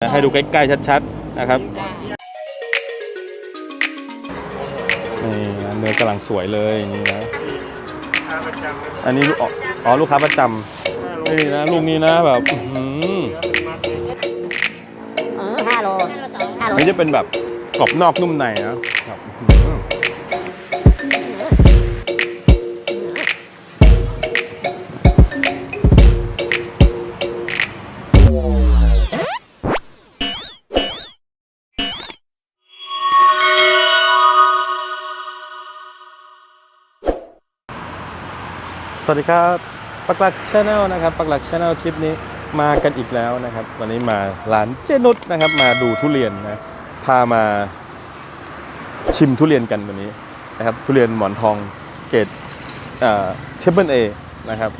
ให้ดูใกล้ๆชัดๆนะครับนี่นะเนื้อกำลังสวยเลยนี่นะอันนี้ลูกอ๋ออ๋อลูกค้าประจำนี่นะลูกนี้นะแบบอื้อหือเออห้าโลห้าโลนี่จะเป็นแบบกรอบนอกนุ่มในนะครับ วัสดีครับปักหลักชาแนลนะครับปักหลักชาแนลคลิปนี้มากันอีกแล้วนะครับ วันนี้มาร้านเจนุสนะครับ มาดูทุเรียนนะพามาชิมทุเรียนกันวันนี้นะครับ ทุเรียนหมอนทองเกรดเชฟเบิลเอนะครับ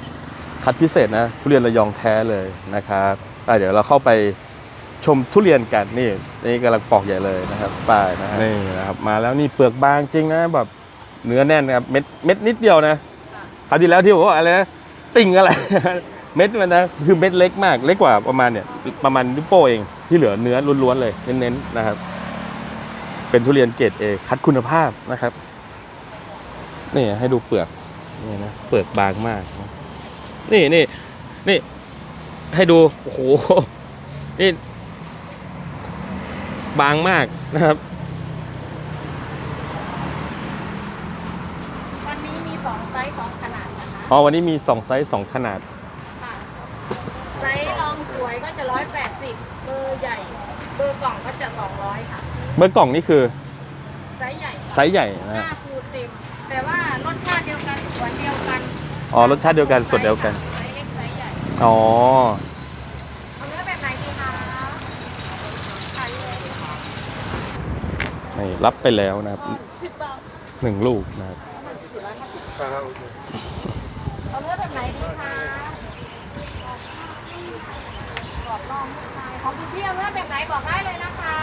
คัดพิเศษนะ ทุเรียนระยองแท้เลยนะครับเดี๋ยวเราเข้าไปชมทุเรียนกันนี่นี่กำลังปอกใหญ่เลยนะครับป้ายนะฮะนี่นะครับมาแล้วนี่เปลือกบางจริงนะแบบเนื้อแน่นนะครับเม็ดเม็ดนิดเดียวนะ คราวที่แล้วที่บอกว่าอะไรนะติ่งอะไร เม็ดมันนะคือเม็ดเล็กมากเล็กกว่าประมาณเนี่ยประมาณนิ้วโป้เองที่เหลือเนื้อล้วนๆเลยเน้นๆนะครับ เป็นทุเรียนเกรดเอคัดคุณภาพนะครับนี่ให้ดูเปลือกนี่นะเปลือกบางมาก นี่นี่นี่ให้ดูโอ้โหนี่บางมากนะครับวันนี้มีสองไซส์สองขนาด อ๋อวันนี้มี 2 ไซส์ 2 ขนาด ค่ะไซส์รองสวยก็จะร้อยแปดสิบเบอร์ใหญ่ เบอร์กล่องก็จะสองร้อยค่ะ เบอร์กล่องนี่คือไซส์ใหญ่ไซส์ใหญ่นะหฮะน้าฟูเต็ม แต่ว่ารสชาติเดียวกันสวนเดียวกันอ๋อรสชาติเดียวกันส่วนเดียวกัน ไซส์เล็กไซส์ใหญ่ อ๋อ เอาเนื้อแบบไหนดีคะขายเลยนี่รับไปแล้วนะครับ สิบบาทหนึ่งลูกนะครับสี่ร้อยห้าสิบเอาเนื้อแบบไหนดีคะกรอบนอกนุ่มใน ของคุณพี่เอาเนื้อแบบไหนบอกได้เลยนะคะ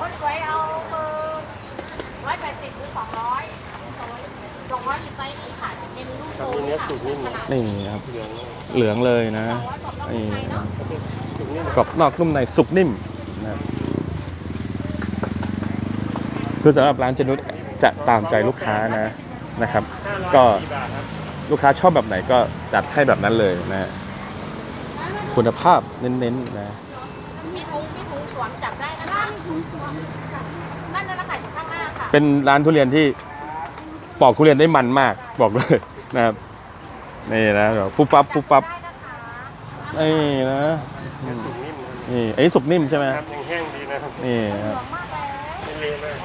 คนสวยเอาเบอร์ร้อยแปดสิบหรือสองร้อยสองร้อยหรือไซส์นี้ค่ะจะเป็นลูกโตนี่ค่ะนี่ครับเหลืองเลยนะนี่กรอบนอกนุ่มในสุกนิ่มนะคือสำหรับร้านเจนุสจะตามใจลูกค้านะนะครับ ก็ลูกค้าชอบแบบไหนก็จัดให้แบบนั้นเลยนะฮะ คุณภาพเน้นๆนะมีถุงมีถุงสวมจับได้นะคะมีถุงสวมนั่นนั่นนะคะอยู่ข้างหน้าค่ะเป็นร้านทุเรียนที่ปอกทุเรียนได้มันมากบอกเลยนะครับนี่นะเดี๋ยวฟุบฟับฟุบฟับได้นะคะนี่นะนี่ไอ้นี่สุกนิ่มใช่ไหมครับยังแห้งดีนะครับนี่เหคลืรับองมากแล้วไม่เละมาก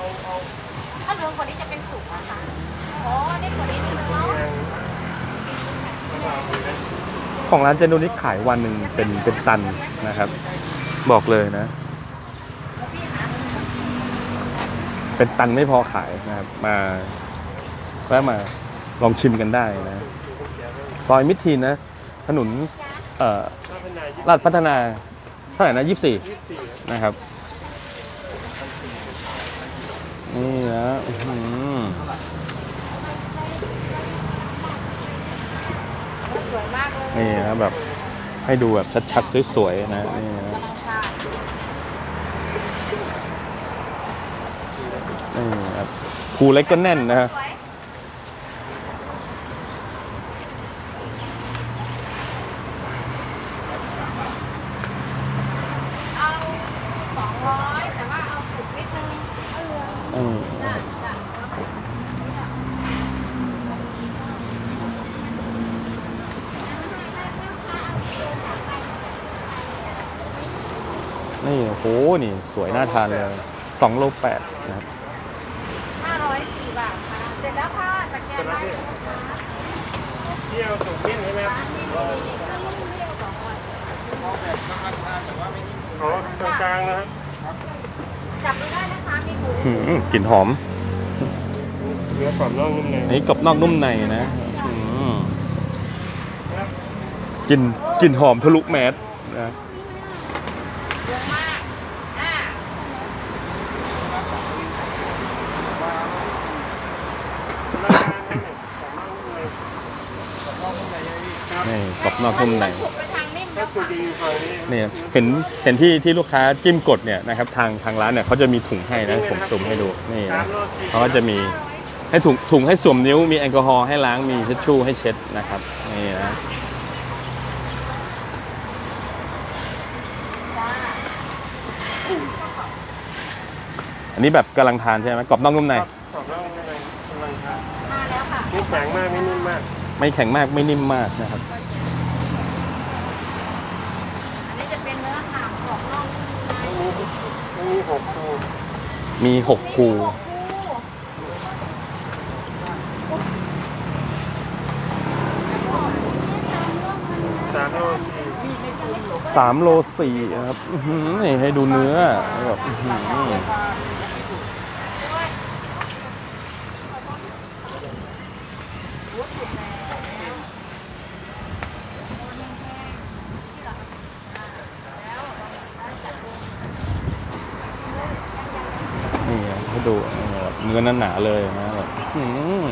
ถ้าเหลืองกว่านี้จะเป็นสุกนะคะอ๋อนี่กว่านี้นิดนึงเนาะ ของร้านเจนุนี่ขายวันหนึ่งเป็นเป็นตันนะครับ บอกเลยนะ เป็นตันไม่พอขายนะครับ มาแวะมาลองชิมกันได้นะ ซอยมิตรทีนนะ ถนนเอ่อถ้าเป็นนายลาดพัฒนาเท่าไหร่นะยี่สี่ยี่สิบสี่นะครับ นี่นะอื้อหือ สวยมากเลย นี่นะแบบให้ดูแบบชัดๆสวยๆนะนี่นะกำลังค่ะนี่ครับภูเล็กก็แน่นนะฮะสวยเอาสองร้อยแต่ว่าเอาสุกนิดนึงเอาเหลือง อืม จ้ะจ้ะ นี่โอ้โหนี่ สวยน่าทานเลยสองโลแปดนะครับห้าร้อยสี่บาทค่ะ เสร็จแล้วค่ะสแกนได้เลยนะคะเที่ยวสูงนิ่มใช่ไหมครับอ๋อตรงกลางนะครับจับดูได้นะคะมีหืมกลิ่นหอม เนื้อกรอบนอกนุ่มในอันนี้กรอบนอกนุ่มในนะอืมกลิ่นกลิ่นหอมทะลุแมสนะ เยอะมากอ่า นี่กรอบนอกนุ่มในถูกไปทางนิ่มแล้วตัวจริงอยู่ฝั่งนี้เนี่ยเห็นเห็นที่ที่ลูกค้าจิ้มกดเนี่ยนะครับทางทางร้านเนี่ยเขาจะมีถุงให้นะผมสุ่มให้ดูนี่สานะมโลสี่เขาก็จะมีให้ถุงถุงให้สวมนิ้วมีแอลกอฮอล์ให้ล้างมีทิชชู่ให้เช็ดนะครับนี่นะอันนี้แบบกำลังทานใช่ไหมกรอบนอกนุ่มใน ไม่แข็งมากไม่นิ่มมาก ไม่แข็งมากไม่นิ่มมากนะครับ อันนี้จะเป็นเนื้อหางกรอบนอกนุ่มในมันมีหกตัวมีหกคูหกคู่สามโลสี่สามโลสี่นะครับอื้อหือนี่ให้ดูเนื้อแบบอื้อหือนี่นะให้ดู แบบเนื้อหนาๆเลยนะแบบอือ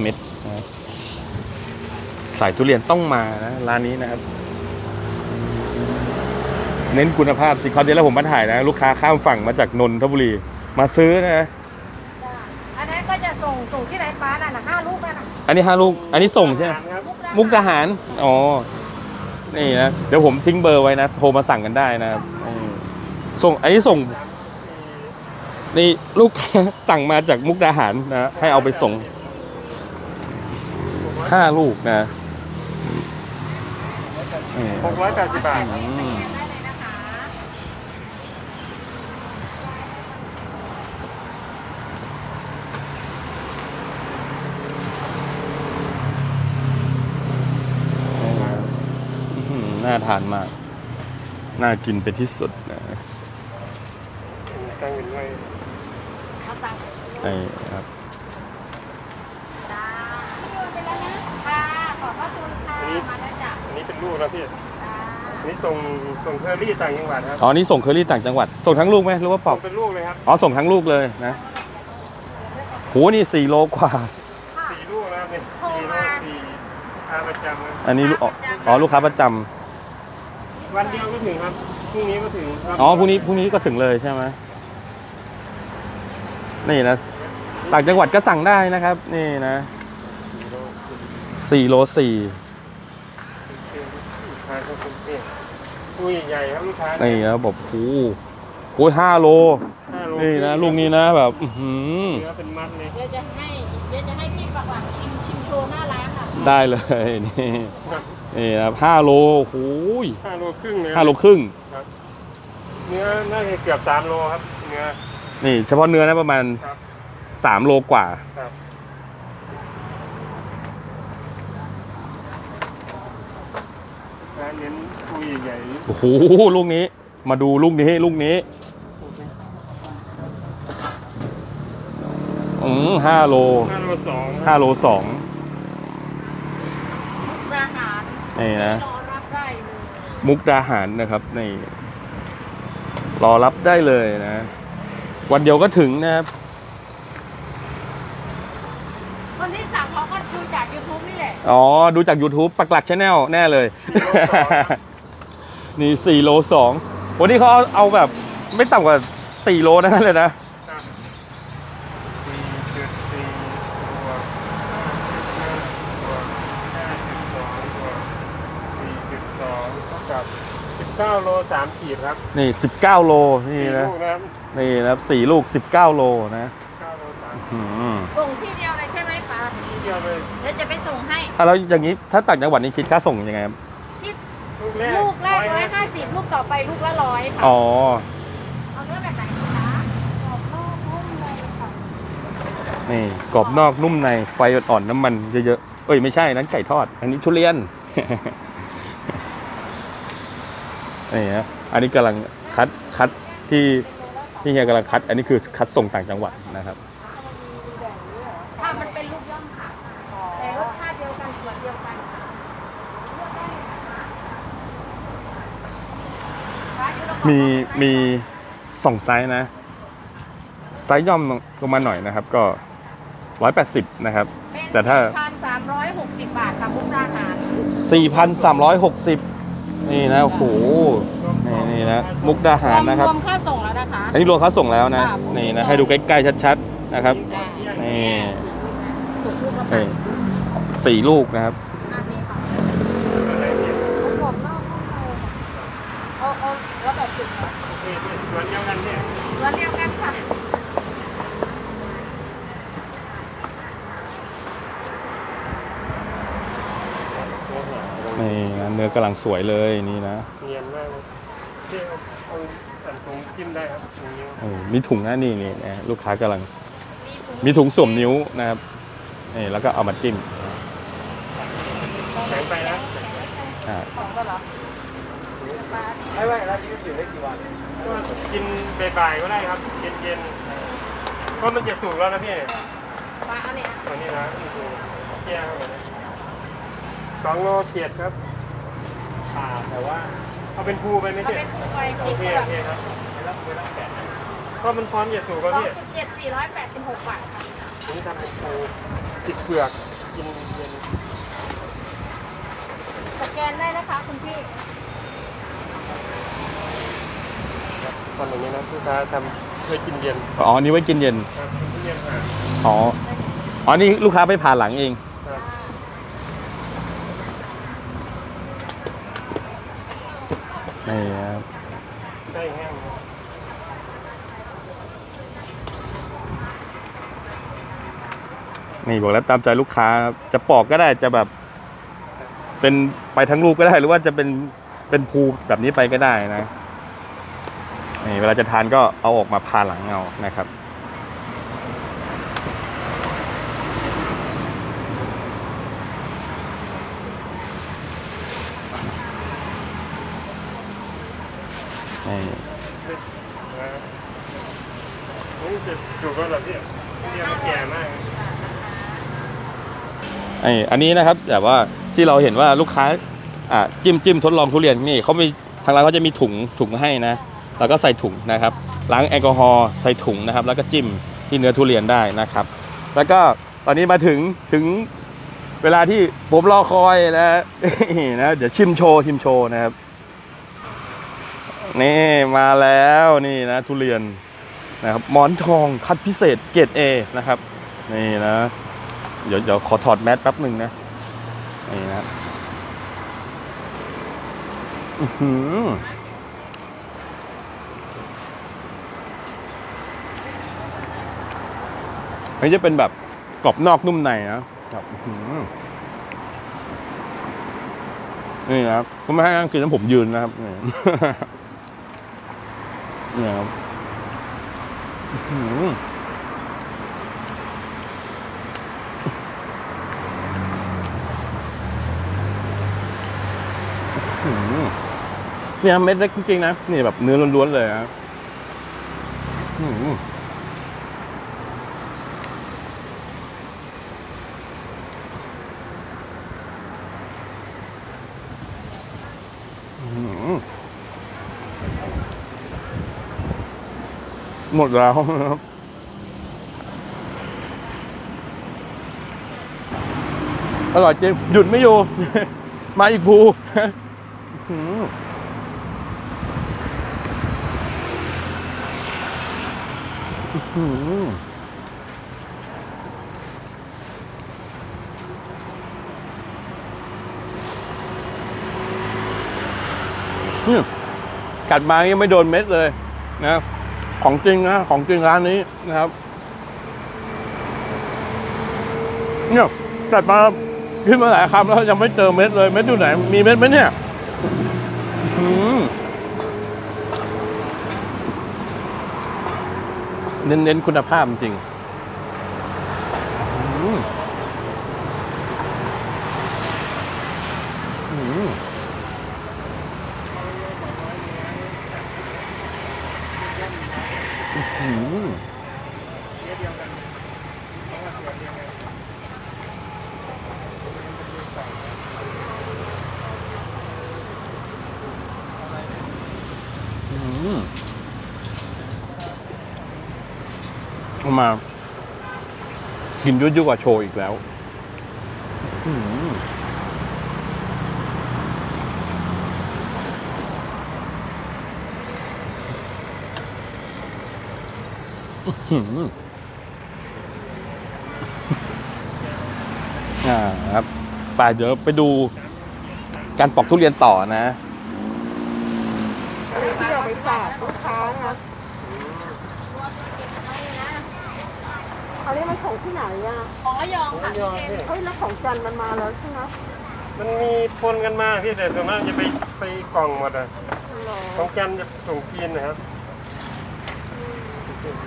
เม็ดนะสายทุเรียนต้องมานะร้านนี้นะครับ เน้นคุณภาพสิคราวที่แล้วผมมาถ่ายนะ ลูกค้าข้ามฝั่งมาจากนนทบุรี มาซื้อนะอันนั้นก็จะส่งส่งที่ไหนฟ้าน่ะนะห้าลูกน่ะนะอันนี้ห้าลูก อันนี้ส่งใช่ไหมครับมุกดาหาร อ๋อ นี่นะ เดี๋ยวผมทิ้งเบอร์ไว้นะ โทรมาสั่งกันได้นะครับอืมส่ง อันนี้ส่ง นี่ลูกค้าสั่งมาจากมุกดาหารนะ ให้เอาไปส่งห้าลูกนะนี่หกร้อยแปดสิบบาท อืม ได้เลยนะคะ อื้อหือ น่าทานมาก น่ากินเป็นที่สุดนะตั้งเป็นไว้เอาตังค์นี่ครับจ้าไปแล้วนะค่ะขอบพระคุณค่ะมาแล้วจ้ะอันนี้เป็นลูกแล้วพี่จ้าอันนี้ส่งส่งเคอรี่ต่างจังหวัดครับ อ๋อ นี่ส่งเคอรี่ต่างจังหวัด ส่งทั้งลูกไหมหรือว่าปส่องกเป็นลูกเลยครับ อ๋อ ส่งทั้งลูกเลยนะโหนี่สี่โลกว่าสี่ลูกแล้วเป็นสี่โลสี่อาประจำครับอันนี้ลูกอ๋ออ๋อ ลูกค้าประจำ วันเดียวก็ถึงครับพรุ่งนี้ก็ถึงครับอ๋อพรุ่งนี้พรุ่งนี้ก็ถึงเลยใช่ไหมนี่นะต่างจังหวัดก็สั่งได้นะครับ นี่นะสี่โลสี่ทานก็เป็นเนี่ยตัวใหญ่ๆครับลูกค้านี่นะบอกโอ้โหโอ้ยห้าโลห้าโล นี่นะลูกนี้นะแบบอื้อหือเนื้อเป็นมัดเลยเดี๋ยวจะให้เดี๋ยวจะให้พี่ปักหลังชิมชิมโชว์หน้าร้านอะ ได้เลยนี่นี่ นะครับห้าโลโอ้โหยห้าโลครึ่งเลยห้าโลครึ่งเนื้อน่าจะเกือบสามโลครับเนื้อนี่เฉพาะเนื้อนะประมาณครับสามโลกว่าครับร้านเน้นตัวใหญ่โอ้โหลูกนี้มาดูลูกนี้ลูกนี้อืมห้าโลๆห้าโลสองห้าโลสอง อาหาร นี่นะรอรับได้เลยมุกดาหารนะครับนี่รอรับได้เลยนะ วันเดียวก็ถึงนะครับคนที่สั่งเขาก็ดูจาก YouTube นี่แหละ อ๋อ ดูจาก YouTube ปักหลักชาแนลแน่เลย นี่สี่โลสองวันนี้เขาเอาเอาแบบไม่ต่ำกว่าสี่โลนั่นเลยนะ 19 โล 3 ขีดครับนี่ 19 โลนี่นะนี่นะครับสี่ลูก 19 โลนะ9โล3อืส่งที่เดียวเลยใช่ไหมคะขีดเดียวเลยเดี๋ยวจะไปส่งให้ถ้าเราอย่างนี้ถ้าต่างจังหวัดนี่คิดค่าส่งยังไงครับลูกแรกลูกร้อยห้าสิบลูกต่อไปลูกละร้อยค่ะ อ๋อเนื้อแบบไหนคะกรอบนอกนุ่มในกรอบนอกนุ่มในไฟอ่อนน้ำมันเยอะๆเอ้ยไม่ใช่นั้นไก่ทอด อันนี้ทุเรียน นี่ฮะอันนี้กำลังคัดคัดที่ที่เฮียกำลังคัด อันนี้คือคัดส่งต่างจังหวัดนะครับมีมีส่มีสองไซส์นะ ไซส์ย่อมลงมาหน่อยนะครับ ก็ร้อยแปดสิบนะครับ แต่ถ้าสี่พันสามร้อยหกสิบบาทกับคุณอาหารสี่พันสามร้อยหกสิบ นะโอ้โหนี่นี่นะมุกดาหารนะครับ รวมค่าส่งแล้วนะคะ อันนี้รวมค่าส่งแล้วนะค่ะนี่นะให้ดูใกล้ๆชัดๆนะครับ นี่ถูกรูปละนี่สี่ลูกนะครับอันนี้ค่ะกรอบนอกนุ่มในค่ะเอาเอาแล้วแบบสิบนะนี่ส่วนเดียวกันเนี่ยร้านเดียวกันค่ะ นี่นะ เนื้อกำลังสวยเลยนี่นะเนียนมากเลยที่เอาเอาอันตรงจิ้มได้ครับตรงนี้โอ้มีถุงนะนี่นี่นะลูกค้ากำลัง มีถุงสวมนิ้วนะครับนี่แล้วก็เอามาจิ้มแข็งไปนะอ่าของก็เหรอไม่ไม่แล้วยืดอยู่ได้กี่วันก็กินบ่ายๆก็ได้ครับเย็นๆก็มันจะสุกแล้วนะพี่มาอันนี้ตอนนี้นะนี่คือแก้วครับผมสองโลเจ็ดครับ อ่าแต่ว่าเอาเป็นภูไปไหมก็พี่เป็นไฟโอกินเคเปลือโอกเคครับไม่รับไม่รับแกะก็มันพร้อมจะสุกสแล้วองพี่สิบเจ็ดสี่ร้อยแปดสิบหกบาทค่ะผมทำเป็นภูติดเปลือกกินเย็นสแกนได้นะคะคุณพี่ครับตอนนี้นะลูกค้าทำเพื่อกินเย็นอ๋ออันนี้ไว้กินเย็นครับกินเย็นอะอ๋ออ๋อนี่ลูกค้าไปผ่าหลังเอง ครับ นี่ครับใช่แห้งนี่บอกแล้วตามใจลูกค้าครับจะปอกก็ได้จะแบบ เป็นไปทั้งลูกก็ได้หรือว่าจะเป็นเป็นภูแบบนี้ไปก็ได้นะนี่เวลาจะทานก็เอาออกมาพาหลังเอานะครับ นี่นะนี่จะสุกแล้วเหรอพี่เรียมันแก่มากไออันนี้นะครับแบบว่าที่เราเห็นว่าลูกค้าอ่าจิ้มจิ้มทดลองทุเรียนนี่เขามีทางร้านเขาจะมีถุงถุงให้นะแล้วก็ใส่ถุงนะครับล้างแอลกอฮอล์ใส่ถุงนะครับ แล้วก็จิ้มที่เนื้อทุเรียนได้นะครับ แล้วก็ตอนนี้มาถึงถึงเวลาที่ผมรอคอยนะนะเดี๋ยวชิมโชว์ชิมโชว์นะครับ นี่มาแล้วนี่นะทุเรียนนะครับหมอนทองคัดพิเศษเกรด A นะครับ นี่นะ เดี๋ยวเดี๋ยวขอถอดแมสแป๊บหนึ่งนะ นี่นะอือหึมมันนี้จะเป็นแบบกรอบนอกนุ่มในนะครับนี่นะครับผมไม่ให้นั่งกินแล้วผมยืนนะครับ นี่ยครับเนี่ยเม็ดเล็กจริงๆนะ นี่แบบเนื้อล้วนๆเลยนะอื หมดแล้วนะครับอร่อยจริงหยุดไม่อยู่ มาอีกภูอืมอืมกัดมายังไม่โดนเม็ดเลยนะ ของจริงนะของจริงร้านนี้นะครับ เนี่ยกัดมาขึ้นมาหลายคำแล้วยังไม่เจอเม็ดเลย เม็ดอยู่ไหน มีเม็ดไหมเนี่ยเน้นๆคุณภาพจริงอืมอืมอืมอื มเอามา กินยุ่ยๆกว่าโชว์อีกแล้วอื้อหืออื้อหืออ่าครับไปเดี๋ยวไปดูการปอกทุเรียนต่อนะที่เราไปฝากลูกค้านะ อันนี้มันของที่ไหนอะของระยองค่ะยอพี่เฮ้ยแล้วของจันทร์มันมาแล้วใช่ไหมมันมีปนกันมาพี่แต่ส่วนมากจะไปไปกล่องหมดอะหรอของจันทร์จะส่งจีนนะครับ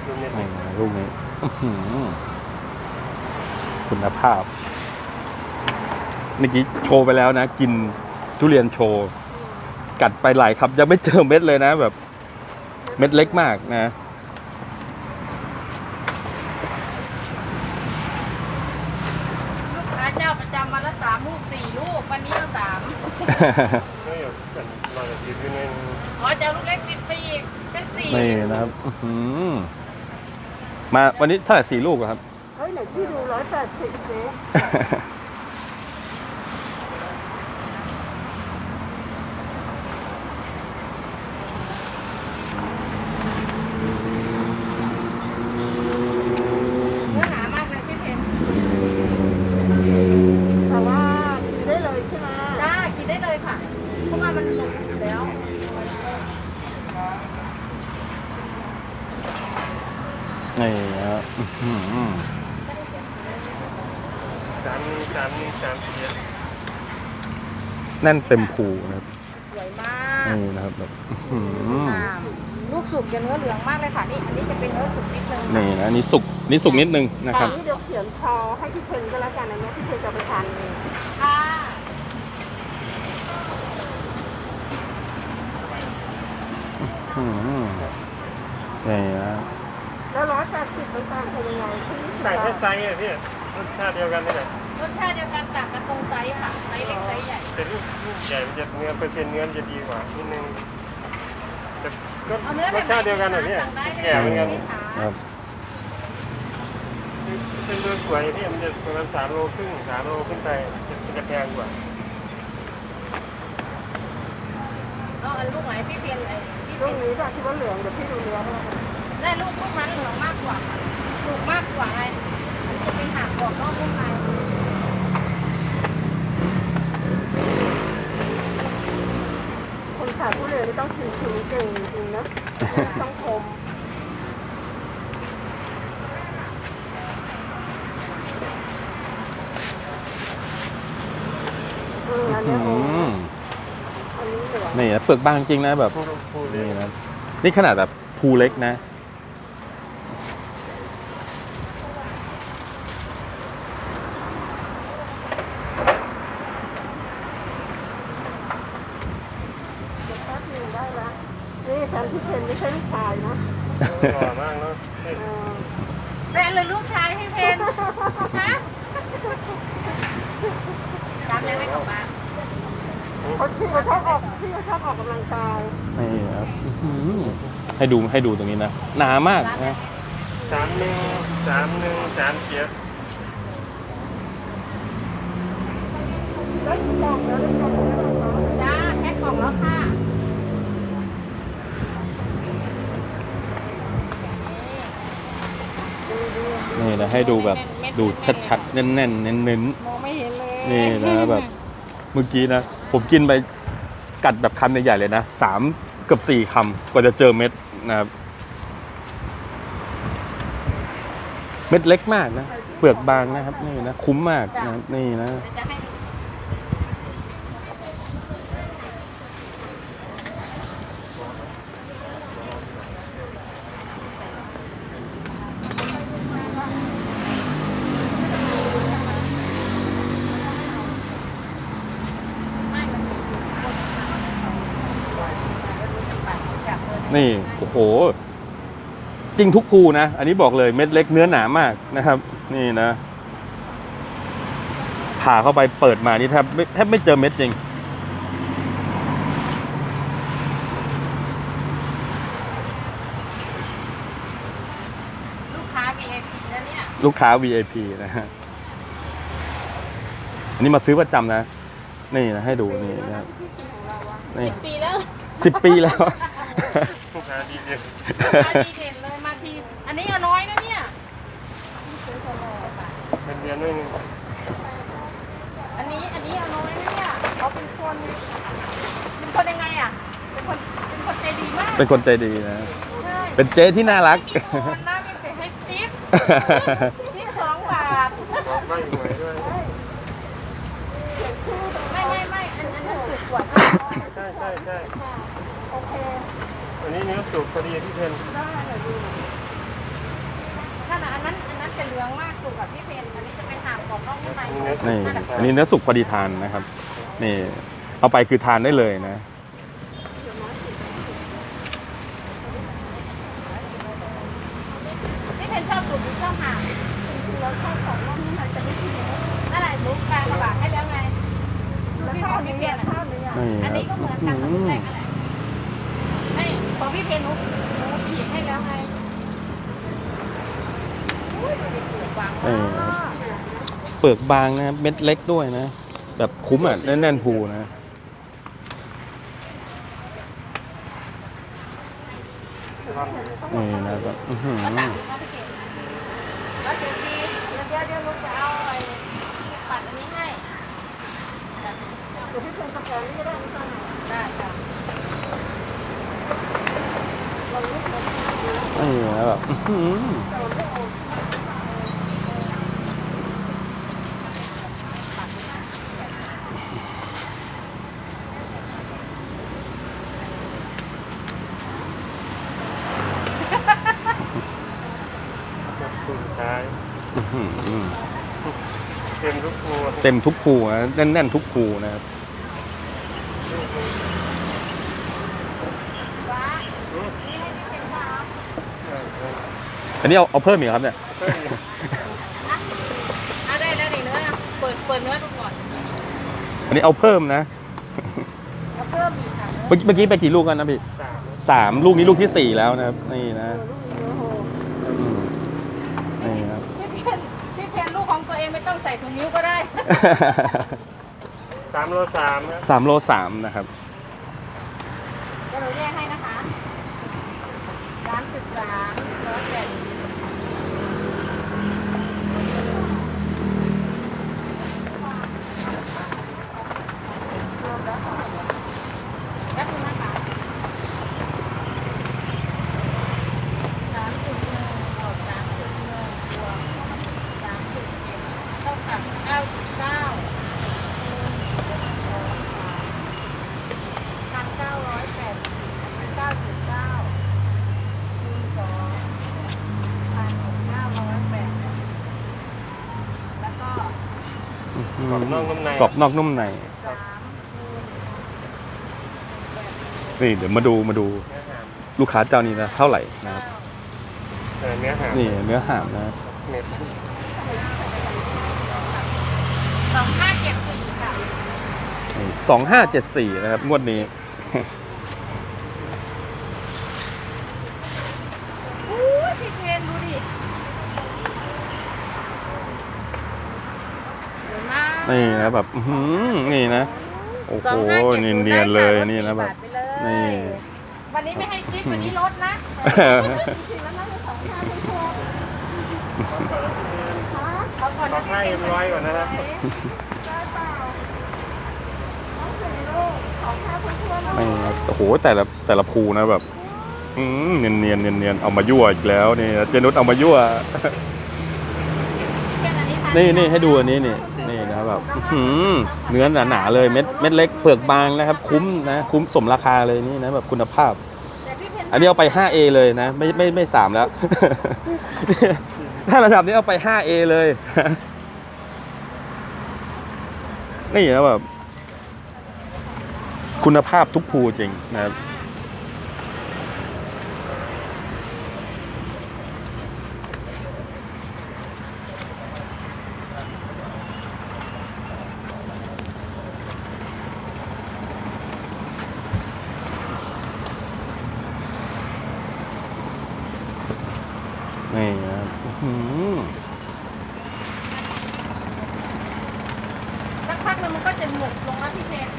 ดูเม็ดนี่นะลูกนี้อื้อหือคุณภาพ เมื่อกี้โชว์ไปแล้วนะ กินทุเรียนโชว์ กัดไปหลายครับยังไม่เจอเม็ดเลยนะแบบ เม็ดเล็กมากนะ ลูกค้าเจ้าประจำวันละสามลูกสี่ลูก วันนี้ก็สามไม่อยากกันมาจากจีนอยู่ในอ๋อเจ้าลูกเล็กสิบปีกเป็นสี่นี่นะครับอื้อหือมาวันนี้เท่าไหร่สี่ลูกอะครับ เฮ้ยไหนพี่ดูร้อยแปดสิบเจ๊ เนื้อหนามากเลยพี่เพน แต่ว่ากินได้เลยใช่ไหม จ้ากินได้เลยค่ะ เพราะว่ามันหมดอยู่แล้ว นี่นะครับอื้อหือ สามสามสามเจ็ด แน่นเต็มภูนะครับสวยมากนี่นะครับแบบอื้อหือลูกสุกจะเนื้อเหลืองมากเลยค่ะนี่อันนี้จะเป็นเนื้อสุกนิดนึงนี่นะอันนี่สุกนี่สุกนิดนึงนะครับ นี่เดี๋ยวเขียนคอให้พี่เพนก็แล้วกันอันเนี้ยพี่เพนจะเอาไปทานเองค่ะอืมนี่นะแล้วร้อยแปดสิบมันต่างกันยังไงที่นี่ต่างแค่ไซส์อะพี่รสชาติเดียวกันนี่แหละ รสชาติเดียวกันต่างกันตรงไซส์ค่ะไซส์เล็กไซส์ใหญ่แต่ลูกลูกใหญ่มันจะเนื้อเปอร์เซ็นต์เนื้อมันจะดีกว่านิดนึงแต่ก็เอาเนื้อรแบบสชาติเดียวกันเหรอพี่สั่งได้เลยแก่เหมือนกันครับเป็นตัวสวยพี่มันจะประมาณสามโลครึ่งสามโลขึ้นไปมันจะแพงกว่าเอาอันลูกไหนพี่เพียนไอ้พี่ลูเพียนกนี้จากที่ว่าเหลืองเดี๋ยวพี่ดูเนื้อให้ได้ลูกลูกมันเหลืองมากกว่าลูกมากกว่าไงมันจะเป็นหักกรอบนอกนุ่มใน คนขายผู้เรียนนี่ต้องชิมชิมเก่งจริงๆนะต้องคมอืมอันเนี้ยโอ้อืมอันนี้เหลืองนี่นะเปลือกบางจริงนะแบบผู้ผู้เรียนี่นนะนี่ขนาดแบบภูเล็กนะ เดี๋ยวแป๊บนึงได้ละนี่ฉันที่เพนไม่ใช่ลูกชายนะ หล่อมากเนาะ เออ แฟนเลยลูกชายให้เพนฮะจำยังไม่กลับบ้าน เขาที่เขาช อบออกที่เขาชอบออกกำลังกายนี่ครับอื้อหือให้ดูให้ดูตรงนี้นะหนามากนะสามหนึ่งสามหนึ่งสามเจ็ดแล้วกล่องแล้วได้กล่องแล้วเหรอจ้าแพ็คกล่องแล้วค่ะนี่นะให้ดูแบบดูชัดๆแน่นๆเน้นมองไม่เห็นเลยๆนี่นะแบบเมื่อกี้นะ ผมกินไป กัดแบบคำใหญ่ๆเลยนะสามเกือบสี่คำกว่าจะเจอเม็ดนะครับเม็ดเล็กมากนะเปลือกบางนะครับนี่นะคุ้มมากนะครับนี่นะจะให้ นี่โอ้โห จริงทุกภูนะ อันนี้บอกเลยเม็ดเล็กเนื้อหนามากนะครับ นี่นะผ่าเข้าไปเปิดมานี่แทบแทบไม่เจอเม็ดจริง ลูกค้า VIP นะเนี่ย ลูกค้า VIP นะฮะอันนี้มาซื้อประจำนะ นี่นะให้ดูนี่นะครับสิบปีแล้ว สิบปีแล้ว ลูกค้าดีเด่นมาทีเด่นเลยมาทีอันนี้เอาน้อยนะเนี่ยเป็นเดือนด้วยนึงอันนี้อันนี้เอาน้อยนะเนี่ยเขาเป็นคนเป็นคนยังไงอะเป็นคนเป็นคนใจดีมากเป็นคนใจดีนะ ใช่เป็นเจ๊ที่น่ารักไม่มีคนนะมีแต่ให้ติ๊บนี่สองบาทบอกใบหวยด้วยไม่ไม่ไม่อันอันนั้นถูกกว่าใช่ใช่ใช่โอเคอั นนี้เนื้อสุกพอดีพี่เพนได้เลยดูถ้าอันนั้นอันนั้นจะเหลืองมากสุกกับพี่เพนอันนี้จะเป็นหางกรอบนอกนุ่มในเนื้อสุนี่กอันนี้เนื้อสุกพอดีทานนะครับ นี่ เอาไปคือทานได้เลยนะพี่เพนชอบสุกหรือชอบหางจริงๆเราชอบของน้องนี่มันจะไม่กินเยอะนั่นแหละลูกกลางกระบะให้แล้วไงแล้วพี่ข้าวของนี้พี่เพนอะข้าวนี้อะนี่อันครันี้บก็เหมือนกันกับลูกแรกนั่นแหละนี่ของ พี่เพนนุ๊กนุ๊กขีดให้แล้วไงอุ้ยมันเป็นสุกวางนี่ครับเปลือกบางนะเม็ดเล็กด้วยนะ แบบคุ้มอะแน่นๆภูนะ นี่นะครับอื้อหือก็สั่งเขาพี่เพนแล้วเดี๋ยวทีเดี๋ยวเดี๋ยวเดี๋ยวลูกจะเอาไอ้ปัดอันนี้ให้เดี๋ยวพี่เพนสแกนนี่ก็ได้ไม่ต้องได้จ้ะ เราลูกเรา นี่นะแบบอื้อหือเราไม่เอาสุดท้ายอื้อหือเต็มทุกครัวเต็มทุกภูนะแน่นๆทุกภูนะครับ ว้านี่ให้พี่เพนว้า อันนี้เอาเอาเพิ่มอีกครับเนี่ยอะได้แล้วนี่เนื้อเปิดเปิดเนื้อดูก่อนอันนี้เอาเพิ่มนะแล้วเพิ่มอีกค่ะเมื่อกี้เมื่อกี้ไปกี่ลูกกันนะพี่สามสามลูกนี้ลูกที่สี่แล้วนะครับนี่นะเออลูกเนื้อโหอืมนี่ครับพี่เพนพี่เพนลูกของตัวเองไม่ต้องใส่ถุงนิ้วก็ได้สามโลสามนะสามโลสามนะครับ เดี๋ยวเราแยกให้นะคะร้านสิบสามร้อยแปดสิบแป๊บนึงนะคะสามจุดหนึ่งบวกสามจุดหนึ่งบวกสามจุดเจ็ดเท่ากับเก้าสิบเก้าพันเก้าร้อยแปดสิบเก้าสิบเก้าคูณสองพันเก้าร้อยแปดสิบแล้วก็กรอบนอกนุ่มใน กรอบนอกนุ่มใน สามคูณ นี่เดี๋ยวมาดูมาดูเนื้อหามลูกค้าเจ้านี้นะเท่าไหร่นะครับเออเนื้อหามนี่เนื้อหามนะ เม็ดสองห้าเจ็ดสี่ค่ะสองห้าเจ็ดสี่นะครับ งวดนี้ อู้ยพี่เชนดูดิเดี๋ยวนะนี่นะแบบอื้อหือนี่นะ โอ้โหสองห้าจ็ดเนีศูยนย์เนียนๆเลยได้ค่ะนี่นะแบบลดสี่าทไปเลย นี่ วันนี้ไม่ให้จิ๊บวันนี้ลดนะจริงๆแล้วน่าจะสองห้าเป็นพวเอาก่อนขอนะให้เอ็มร้อยก่อนนะครับ ได้เปล่าต้องสี่ลูกของแค่เพื่อนๆนี่นะโอ้โหแต่ละแต่ละภูนะแบบอืมเนียนเนียนเนียนเนียนๆเอามายั่วอีกแล้วนี่เจนุสเอามายั่ว เป็นอันนี้ทานี่นี่ให้ดูอันนี้นี่นี่นะครับ แบบอื้อหือเนื้อหนาๆเลยเม็ดเม็ดเล็กเปลือกบางนะครับ คุ้มนะคุ้มสมราคาเลยนี่นะแบบคุณภาพ อันนี้เอาไป 5A เลยนะ ไม่ไม่ไม่สามแล้ว ถ้าระดับนี้เอาไป 5A เลยนี่นะแบบคุณภาพทุกภูจริงนะครับ นี่นะครับอื้อหือ สักพักนึงมันก็จะหนึ บลงแล้วพี่เพชร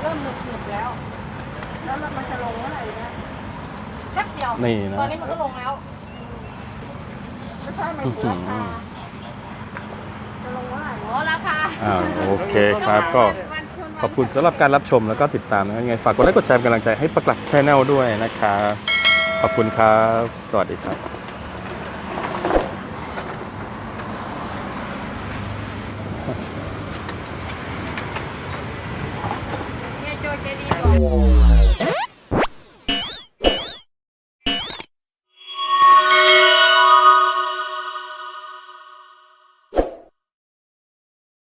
เริ่มหนึบหนึบแล้ว แล้วมันจะลงเมื่อไหร่นะแป๊บเดียวนี่นะ ตอนนี้มันก็ลงแล้วไม่ใช่หมายถึงราคาจะลงเมื่อไหร่อ๋อราคาอ้าวโอเคครับก็ วันชนวัน ขอบคุณสำหรับการรับชมแล้วก็ติดตามนะครับยังไงฝากกดไลค์กดแชร์เป็นกำลังใจให้ปักหลักชแนลด้วยนะครับขอบคุณครับ สวัสดีครับ